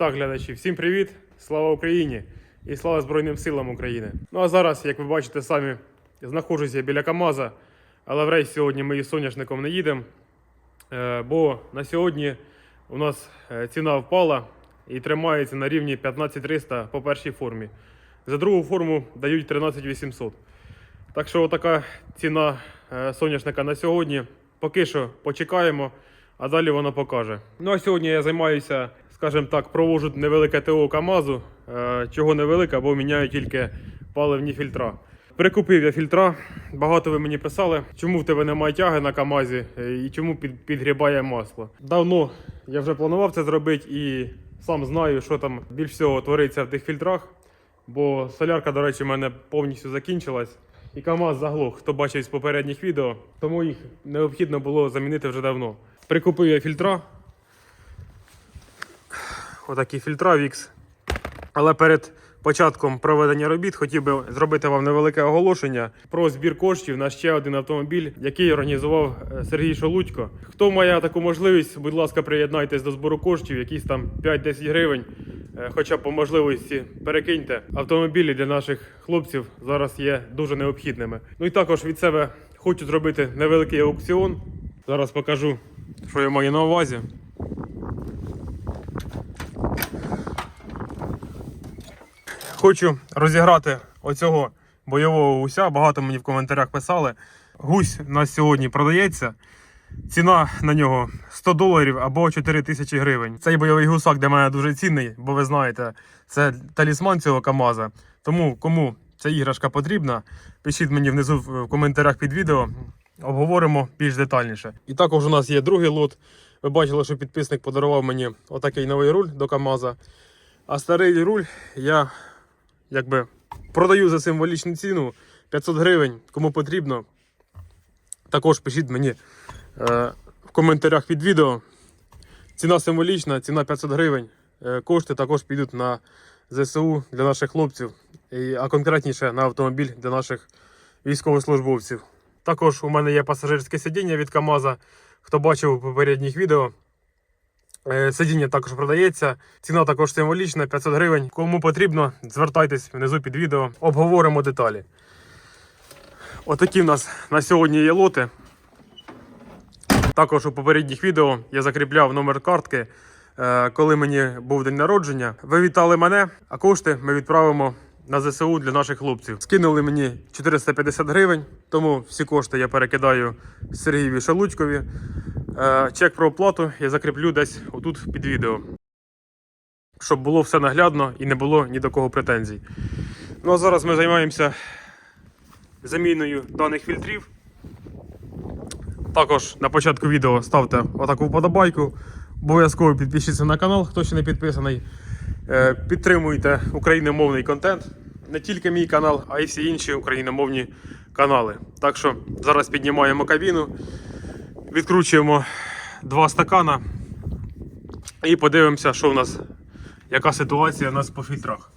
Так, глядачі, всім привіт! Слава Україні і слава Збройним силам України. Ну а зараз, як ви бачите самі, знаходжуся я біля КАМАЗа, але в рейс сьогодні ми із соняшником не їдемо, е, бо на сьогодні у нас е, ціна впала і тримається на рівні 15300 по першій формі. За другу форму дають 13800. Так що така ціна е, соняшника на сьогодні. Поки що почекаємо, а далі воно покаже. Ну а сьогодні я займаюся, скажімо так, проводжу невелике ТО КАМАЗу. Е, Чого невелике, бо міняю тільки паливні фільтра. Прикупив я фільтра. Багато ви мені писали, чому в тебе немає тяги на КАМАЗі е, і чому під, підгрібає масло. Давно я вже планував це зробити і сам знаю, що там більш всього твориться в тих фільтрах. Бо солярка, до речі, в мене повністю закінчилась. І КАМАЗ заглох, хто бачив з попередніх відео, тому їх необхідно було замінити вже давно. Прикупив я фільтра. Отакі фільтра VIX. Але перед початком проведення робіт хотів би зробити вам невелике оголошення про збір коштів на ще один автомобіль, який організував е, Сергій Шолудько. Хто має таку можливість, будь ласка, приєднайтесь до збору коштів, якісь там 5-10 гривень. Е, Хоча по можливості перекиньте. Автомобілі для наших хлопців зараз є дуже необхідними. Ну і також від себе хочу зробити невеликий аукціон. Зараз покажу, що я маю на увазі. Хочу розіграти оцього бойового гуся. Багато мені в коментарях писали. Гусь у нас сьогодні продається. Ціна на нього 100 доларів або 4 тисячі гривень. Цей бойовий гусак для мене дуже цінний, бо ви знаєте, це талісман цього КАМАЗа. Тому кому ця іграшка потрібна, пишіть мені внизу в коментарях під відео. Обговоримо більш детальніше. І також у нас є другий лот. Ви бачили, що підписник подарував мені отакий новий руль до КАМАЗа. А старий руль я якби продаю за символічну ціну 500 гривень. Кому потрібно, також пишіть мені е, в коментарях під відео. Ціна символічна, ціна 500 гривень. Е, кошти також підуть на ЗСУ для наших хлопців, і, а конкретніше на автомобіль для наших військовослужбовців. Також у мене є пасажирське сидіння від КАМАЗа. Хто бачив у попередніх відео, Сидіння також продається. Ціна також символічна 500 гривень. Кому потрібно, звертайтесь внизу під відео, обговоримо деталі. Отакі в нас на сьогодні є лоти. Також у попередніх відео я закріпляв номер картки, е, коли мені був день народження. Ви вітали мене, а кошти ми відправимо на ЗСУ для наших хлопців. Скинули мені 450 гривень, тому всі кошти я перекидаю Сергієві Шалудькові. Е, Чек про оплату я закріплю десь отут під відео. Щоб було все наглядно і не було ні до кого претензій. Ну а зараз ми займаємося заміною даних фільтрів. Також на початку відео ставте отаку вподобайку. Обов'язково підпишіться на канал, хто ще не підписаний. Е, Підтримуйте україномовний контент. Не тільки мій канал, а й всі інші україномовні канали. Так що зараз піднімаємо кабіну, відкручуємо два стакана і подивимося, що в нас, яка ситуація у нас по фільтрах.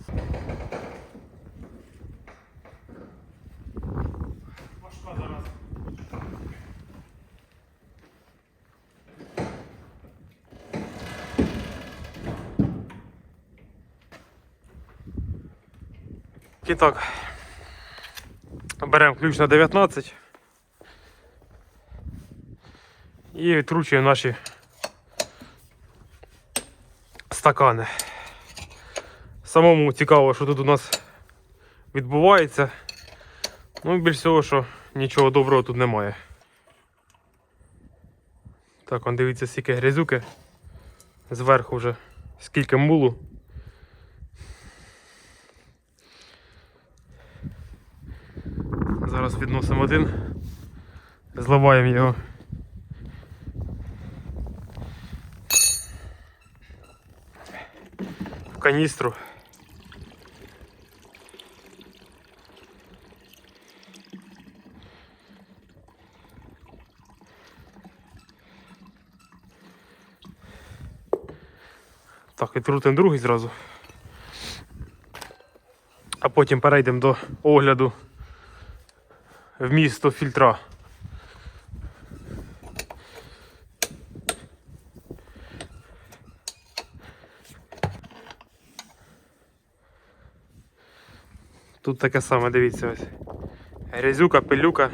І так, беремо ключ на 19 і відкручуємо наші стакани. Самому цікаво, що тут у нас відбувається. Ну, більш всього, що нічого доброго тут немає. Так, он дивіться, скільки грязюки. Зверху вже скільки мулу. Зараз відносимо один, зливаємо його. Каністру. Так, відкрутимо другий зразу. А потім перейдемо до огляду вмісту фільтра. Тут таке саме, дивіться ось. Грязюка, пилюка.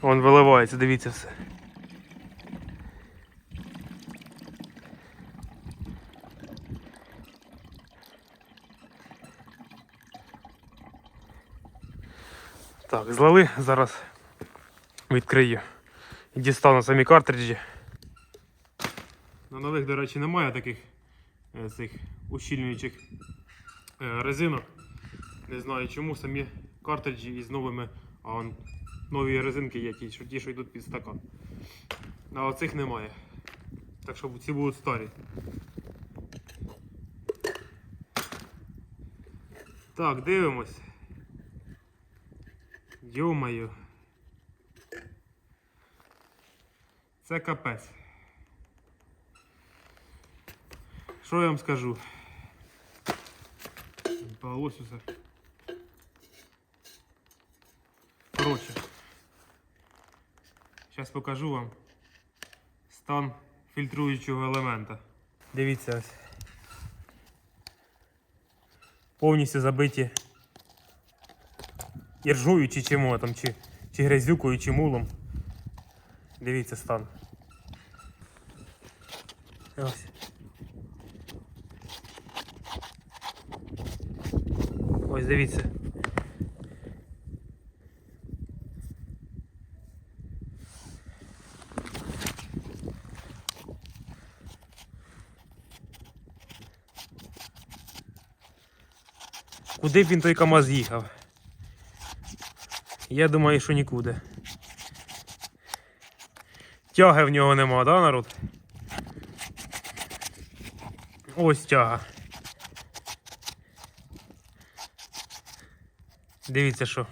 Вон виливається, дивіться все. Так, злили, зараз відкрию. Дістану самі картриджі. На нових, до речі, немає таких е, цих ущільнюючих е, резинок. Не знаю чому самі картриджі із новими, а он нові резинки є ті, що ті, що йдуть під стакан. А оцих немає. Так що ці будуть старі. Так, дивимось. Йомаю. Це капець. Що я вам скажу? Полось усе. Коротше. Зараз покажу вам стан фільтруючого елемента. Дивіться ось. Повністю забиті іржою чи чим там, чи, чи грязюкою, чи мулом. Дивіться стан. Ось. Ось дивіться. Куди б він той КАМАЗ їхав? Я думаю, що нікуди. Тяги в нього нема, да, народ? Ось тяга. Дивіться що.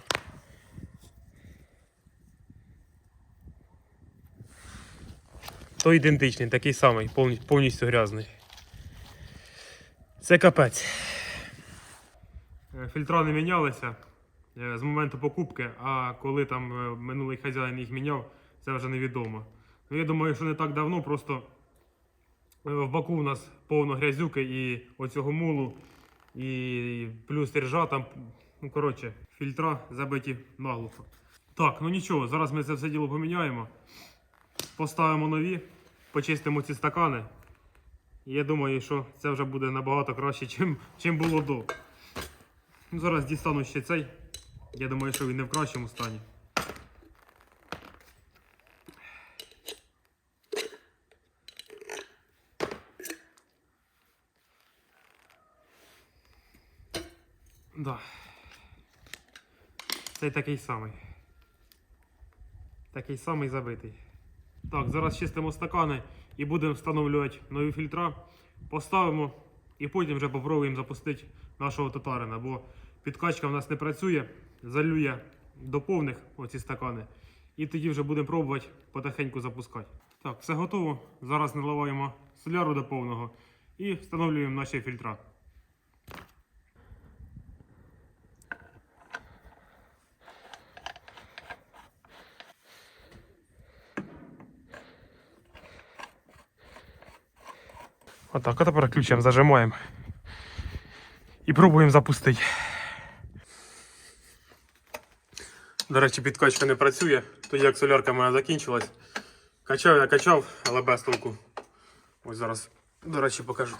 То ідентичний, такий самий, повністю грязний. Це капець. Е, Фільтра не мінялися е, з моменту покупки, а коли там е, минулий хазяїн їх міняв, це вже невідомо. Ну, я думаю, що не так давно, просто е, в баку у нас повно грязюки і оцього мулу, і плюс іржа там. Ну, коротше, фільтра забиті наглухо. Так, ну нічого, зараз ми це все діло поміняємо. Поставимо нові, почистимо ці стакани. Я думаю, що це вже буде набагато краще, чим, чим було до. Ну, зараз дістану ще цей. Я думаю, що він не в кращому стані. Да. Цей такий самий. Такий самий забитий. Так, зараз чистимо стакани і будемо встановлювати нові фільтра. Поставимо і потім вже попробуємо запустити нашого татарина, бо підкачка в нас не працює, залює до повних оці стакани. І тоді вже будемо пробувати потихеньку запускати. Так, все готово. Зараз наливаємо соляру до повного і встановлюємо наші фільтра. Отак, а тепер ключем зажимаємо. І пробуємо запустити. До речі, підкачка не працює, тоді як солярка моя закінчилась. Качав я качав, але без толку. Ось зараз, до речі, покажу.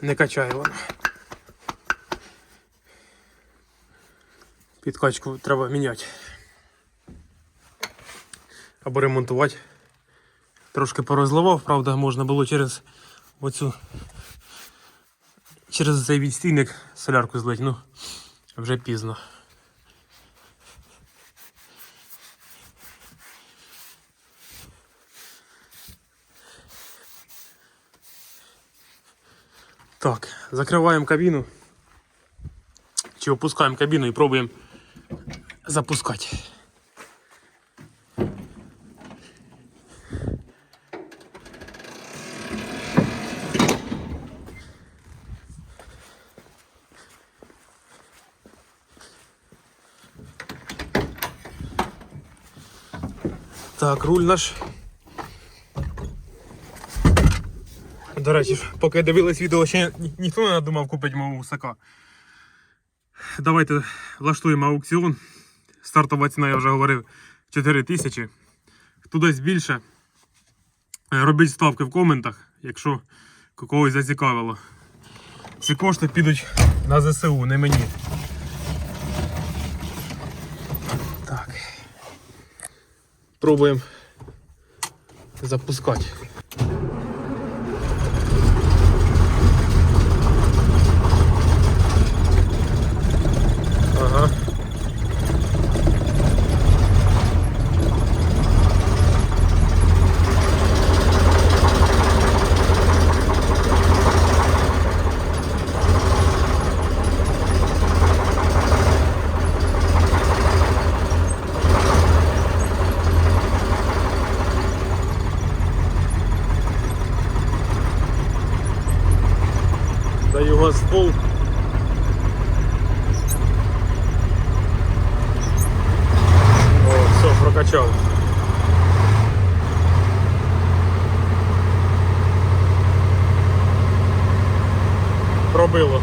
Не качає воно. Підкачку треба міняти. Або ремонтувати. Трошки порозливав, правда, можна було через оцю через цей відстійник солярку злить, ну вже пізно. Так, закриваємо кабіну. Чи опускаємо кабіну і пробуємо запускати. Так, руль наш. До речі, поки дивились відео, ще ні- ніхто не надумав купити мого гусака. Давайте влаштуємо аукціон. Стартова ціна, я вже говорив, 4 тисячі. Дасть більше, е, робіть ставки в коментах, якщо когось зацікавило. Ці кошти підуть на ЗСУ, не мені. Пробуємо запускати. О. Пробило.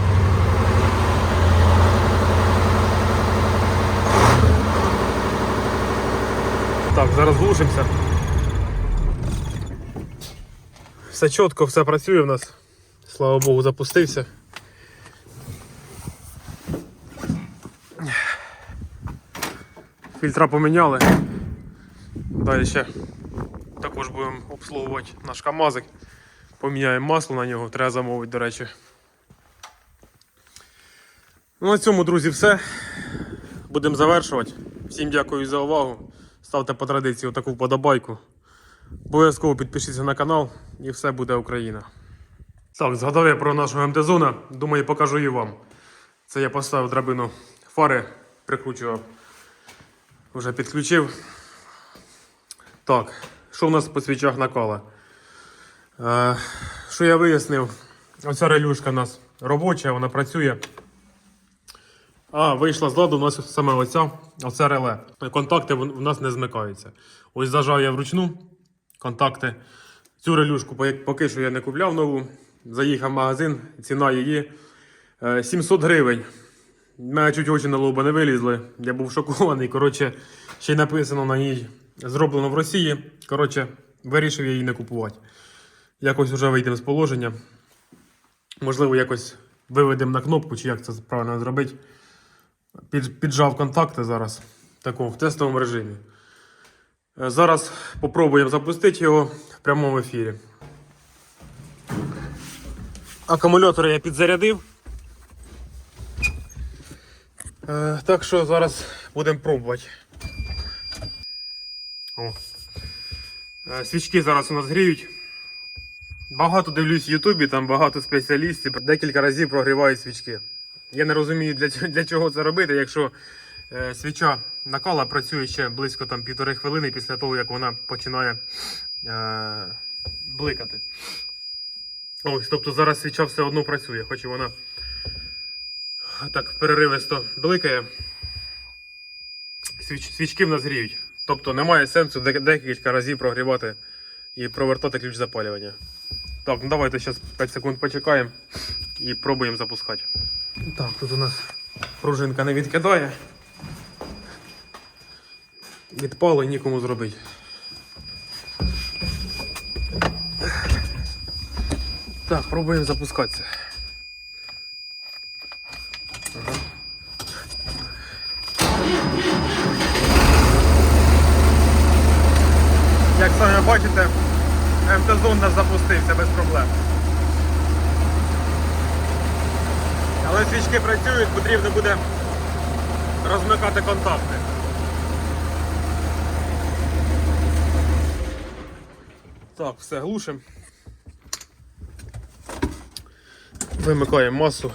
Так, зараз глушимося. Все чітко, все працює в нас. Слава Богу, запустився. Фільтра поміняли. Далі ще також будемо обслуговувати наш КАМАЗик. Поміняємо масло на нього, треба замовити, до речі. Ну, на цьому, друзі, все. Будемо завершувати. Всім дякую за увагу. Ставте по традиції таку вподобайку. Обов'язково підпишіться на канал і все буде Україна. Так, згадав я про нашого МТ-зона. Думаю, покажу і вам. Це я поставив драбину фари, прикручував. Вже підключив. Так, що в нас по свічах накала? Е, що я вияснив? Оця релюшка у нас робоча, вона працює. А, вийшла з ладу у нас саме оця, оце реле. Контакти в нас не змикаються. Ось зажав я вручну контакти. Цю релюшку поки- що я не купляв нову. Заїхав в магазин, ціна її е, 700 гривень. У мене чуть очі на лоба не вилізли. Я був шокований. Коротше, ще й написано на ній зроблено в Росії. Коротше, вирішив я її не купувати. Якось вже вийдемо з положення. Можливо, якось виведемо на кнопку, чи як це правильно зробити. Під, піджав контакти зараз тако, в тестовому режимі. Е, Зараз попробуємо запустити його в прямому ефірі. Акумулятори я підзарядив. Е, так що зараз будемо пробувати. О. Е, свічки зараз у нас гріють. Багато дивлюсь в Ютубі, там багато спеціалістів декілька разів прогрівають свічки. Я не розумію, для, для чого це робити, якщо е, свіча накала працює ще близько там, півтори хвилини після того, як вона починає е, бликати. Ось, тобто зараз свіча все одно працює, хоч і вона так переривисто бликає. Свіч, свічки в нас гріють. Тобто немає сенсу декілька разів прогрівати і провертати ключ запалювання. Так, ну давайте зараз 5 секунд почекаємо і пробуємо запускати. Так, тут у нас пружинка не відкидає. Відпало нікому зробити. Так, пробуємо запускатися. Самі бачите, МТ-зон нас запустився без проблем. Але свічки працюють, потрібно буде розмикати контакти. Так, все глушимо. Вимикаємо масу.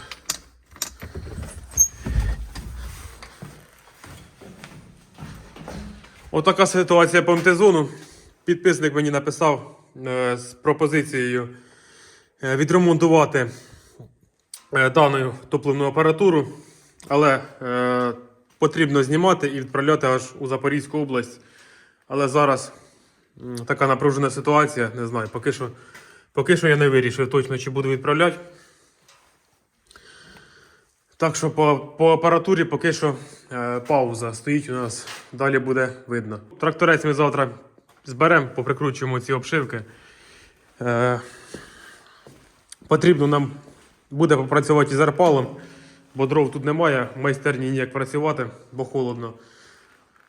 Отака ситуація по МТ-зону. Підписник мені написав е, з пропозицією е, відремонтувати е, дану топливну апаратуру, але потрібно знімати і відправляти аж у Запорізьку область. Але зараз така напружена ситуація. Не знаю, поки що, поки що я не вирішив точно, чи буду відправляти. Так що по, по апаратурі поки що е, пауза стоїть у нас. Далі буде видно. Тракторець ми завтра зберемо, поприкручуємо ці обшивки. Е, потрібно нам буде попрацювати із арпалом, бо дров тут немає, в майстерні ніяк працювати, бо холодно.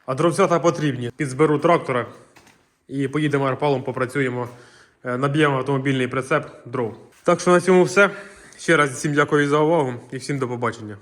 А дровцята потрібні. Підзберу трактора і поїдемо арпалом, попрацюємо, е, наб'ємо автомобільний прицеп дров. Так що на цьому все. Ще раз всім дякую за увагу і всім до побачення.